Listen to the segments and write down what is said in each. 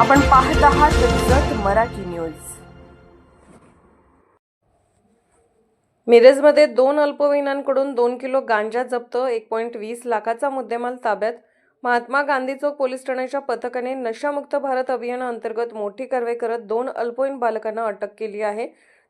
आपण पाहत आहात जत मराठी न्यूज. मिरजमध्ये दोन अल्पवयीनांकडून दोन किलो गांजा जप्त एक पॉईंट वीस लाखाचा मुद्देमाल ताब्यात. महात्मा गांधी चौक पोलीस ठाण्याच्या पथकाने नशामुक्त भारत अभियानाअंतर्गत मोठी कारवाई करत दोन अल्पवयीन बालकांना अटक केली आहे.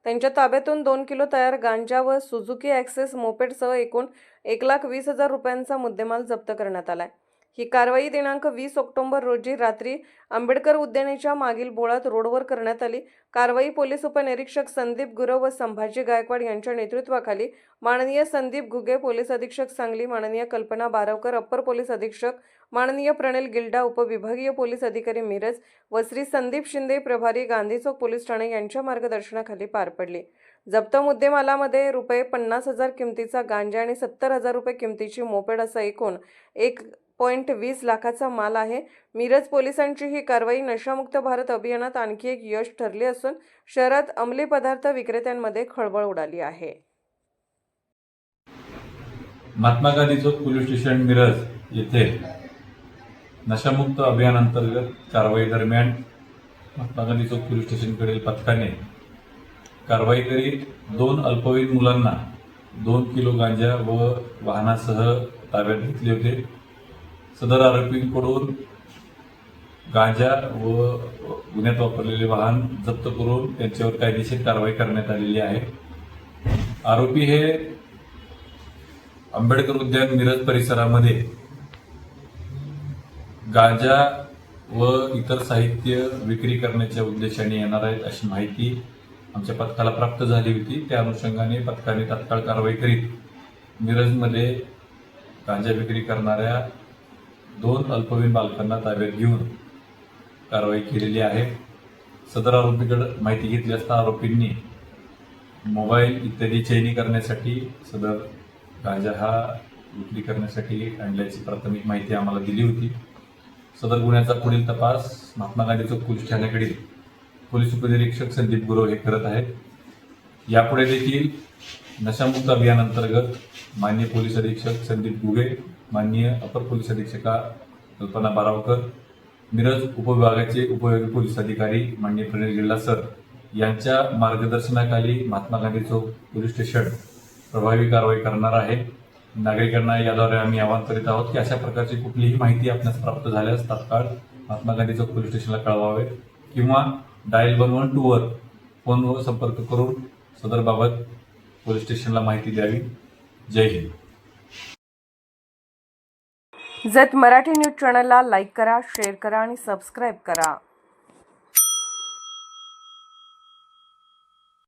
त्यांच्या ताब्यातून दोन किलो तयार गांजा व सुझुकी ॲक्सेस मोपेडसह एकूण एक लाख वीस हजार रुपयांचा मुद्देमाल जप्त करण्यात आला आहे ही कारवाई दिनांक वीस ऑक्टोबर रोजी रात्री आंबेडकर उद्यानेच्या मागील बोळात रोडवर करण्यात आली. कारवाई पोलीस उपनिरीक्षक संदीप गुरव व संभाजी गायकवाड यांच्या नेतृत्वाखाली माननीय संदीप घुगे पोलीस अधीक्षक सांगली माननीय कल्पना बारवकर अप्पर पोलीस अधीक्षक माननीय प्रणिल गिल्डा उपविभागीय पोलीस अधिकारी मिरज व श्री संदीप शिंदे प्रभारी गांधी चौक पोलीस ठाणे यांच्या मार्गदर्शनाखाली पार पडली. जप्त मुद्देमालामध्ये रुपये पन्नास हजार किमतीचा गांजा आणि सत्तर हजार रुपये किमतीची मोपेड असा एकूण एक पॉईंट वीस लाखाचा माल आहे. मिरज पोलिसांची ही कारवाई नशामुक्त भारत अभियानात आणखी एक यश ठरले असून शहरात अंमली पदार्थ विक्रेत्यांमध्ये खळबळ उडाली आहे. महात्मा गांधी चौक पोलीस स्टेशन मिरज येथे नशामुक्त अभियान अंतर्गत कारवाई दरम्यान महात्मा गांधी चौक पोलीस स्टेशनकडील पथकाने कारवाई करीत दोन अल्पवयीन मुलांना दोन किलो गांजा व वाहनासह ताब्यात घेतले होते. सदर आरोपींकडून गांजा व गुन्ह्यात वापरलेले वाहन जप्त करून त्यांच्यावर कायदेशीर कारवाई करण्यात आलेली आहे. आरोपी हे आंबेडकर उद्यान मिरज परिसरामध्ये गांजा व इतर साहित्य विक्री करण्याच्या उद्देशाने येणार आहेत अशी माहिती आमच्या पथकाला प्राप्त झाली होती. त्या अनुषंगाने पथकाने तात्काळ कारवाई करीत मिरजमध्ये गांजा विक्री करणाऱ्या दोन अल्पवयीन बालकांना ताब्यात घेऊन कारवाई केलेली आहे. सदर आरोपीकडे माहिती घेतली असता आरोपींनी मोबाईल इत्यादी चैनी करण्यासाठी सदर गांजा हा विक्री करण्यासाठी आणल्याची प्राथमिक माहिती आम्हाला दिली होती. सदर गुन्ह्याचा पुढील तपास महात्मा गांधी चौक पोलीस ठाण्याकडील पोलीस उपनिरीक्षक संदीप गुरव हे करत आहेत. यापुढे देखील नशामुक्त अभियानांतर्गत माननीय पोलीस अधीक्षक संदीप गुगे माननीय अपर पोलीस अधीक्षका कल्पना बारावकर मिरज उपविभागाचे उपयोगी पोलीस अधिकारी माननीय प्रणिल गिल्ला सर यांच्या मार्गदर्शनाखाली महात्मा गांधी चौक पोलीस स्टेशन प्रभावी कारवाई करणार आहे. नागरिकांना याद्वारे आम्ही आवाहन करीत आहोत की अशा प्रकारची कुठलीही माहिती आपल्यास प्राप्त झाल्यास तात्काळ महात्मा गांधी चौक पोलीस स्टेशनला कळवावे किंवा डायल वन वन टूवर फोनवर संपर्क करून सदरबाबत पोलीस स्टेशनला माहिती द्यावी. जय हिंद. जत मराठी न्यूज चॅनलला लाईक करा शेअर करा आणि सबस्क्राईब करा.